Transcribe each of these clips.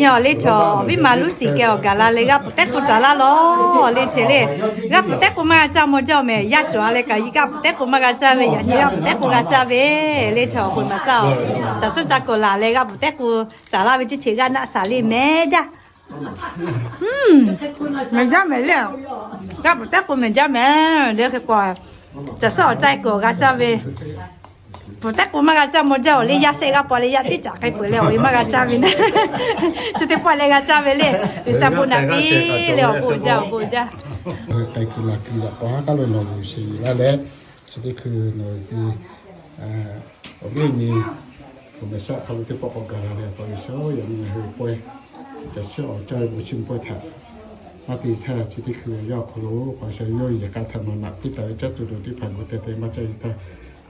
ညော်လေးချော်ဝိမာလူစီကဲကလာလေကပတက်ကိုကြလာလောလေးချေလေးကပတက်ကိုမကြမကြမဲရကြွားလေကကြီးကပတက်ကိုမကကြမဲရနေကပတက်ကိုကကြပဲလေးချော်ကိုမဆောက်ဇစဇကိုလာလေကပတက်ကိုကြလာဝိချေကနာစာလေးမဲကြဟွန်းမကြမဲလေကပတက်ကိုမကြမဲလေကွာจะสอใจกูก็จะไป putak po magacha moja ole ya sega po le ya ti cha kai po le oi magacha vin chu te po le gacha vele usa po na pi le o boja o boja ไกคือหลักคือหลักพอห้าก็เลยนอนอยู่สี่แล้วแล้วสุดที่คือหน่วยที่อ่าผมไม่มีผมไม่ชอบทำที่ปกกาเนี่ยตอนเช้าอย่างนี้คือป่วยจะเชื่อใจบุชิมป่วยถัดมาตีแท้สุดที่คือยอดครูขอใช้ย่อยอยากการทำหนักที่แต่จะตุ่นที่ผ่านมาเตเตมาใจต้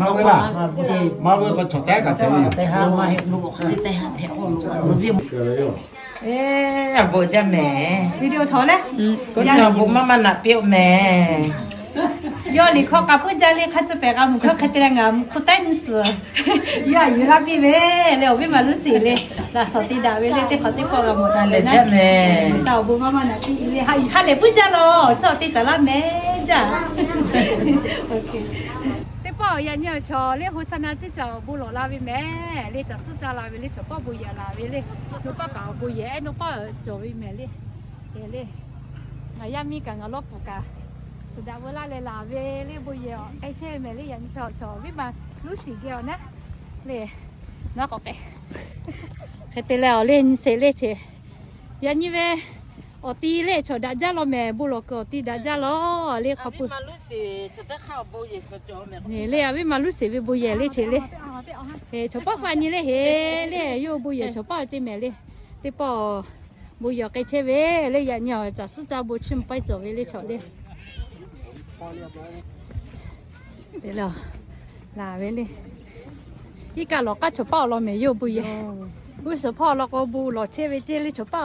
มาเวลามาเวลาก็ชกแก้กับเจ้ไหามาให้ลูกเขาไปหาแผลของลูกมันเรียบเอ๊ะบ่จะแหมวิดีโอถอนะก็สอบบุมามันน่ะเปียวแหมยอลีข้อกับเพื่อนจะเรียกข้าจะไปกับมุขข้าคัดแรงกับมุขเต้นสือยออยู่รับพี่เว่เร็วพี่มารู้สิเลยลาสติดาเวเลยที่เขาเตะพอกับหมดเลยนะสาวบุมามันอะที่เลยให้ให้เลเพื่อนจะรอสติจะรับแม่จ้าโอเค cô gà sa tất cả cô gà sa 是这搞个呢，叫阿伯啥姐，这个我啥姐，就包那边。 ma chi si me nó yo ra đi là 这对个现在也没就包你这这这，nó ra đi là 哦，我也没有 อตีเล่ชอดาจ้าลอแม่บุลกอตีดาจ้าลอเล่ขอบคุณมาลุสิชอดข้าวบุเยชอจอแม่นี่ยเล่วิมาลุสิวิบุเยเล่เฉเล่เฮชอป้าฟานี่เล่เฮเล่โยบุเยชอป้าจีแม่เล่ติปอบุเยไกเชเวเล่ยาเหนียวจัสจ้าบุชิมไปจอเวเล่ชอเล่เดี๋ยวลาไวเล่ยี่กาหลอกก็ชอป้าลอแม่โยบุเยบุสพ่อลอกบูหลอเชเวเจเล่ชอป้า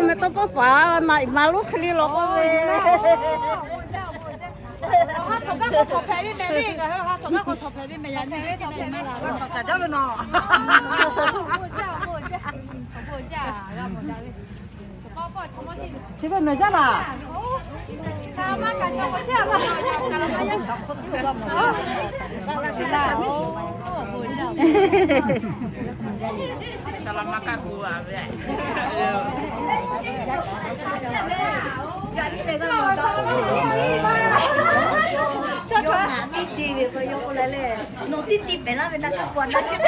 ุณไม่ต้องก็ฝาหน่อยมาลูกคลีหรอกเลยเขาทำก็ขอแพ้พี่แม่นี่ก็เขาทำก็ขอแพ้พี่แม่ยันที่ที่แม่ละก็จะเจ้าเลยเจ้าโบนเจ้าะชิเจ้าป็นเจ้าโบนเจ้อจ้าล่ะชาวบ้านเจ้ากันเจ้าวบ้านเจ้าชื่อจ้าโบนเจ้าวบ้านเจ้ากันกูอะเจ้ย ติดติดไปแล้วเป็นนักขบวนนะใช่ไหม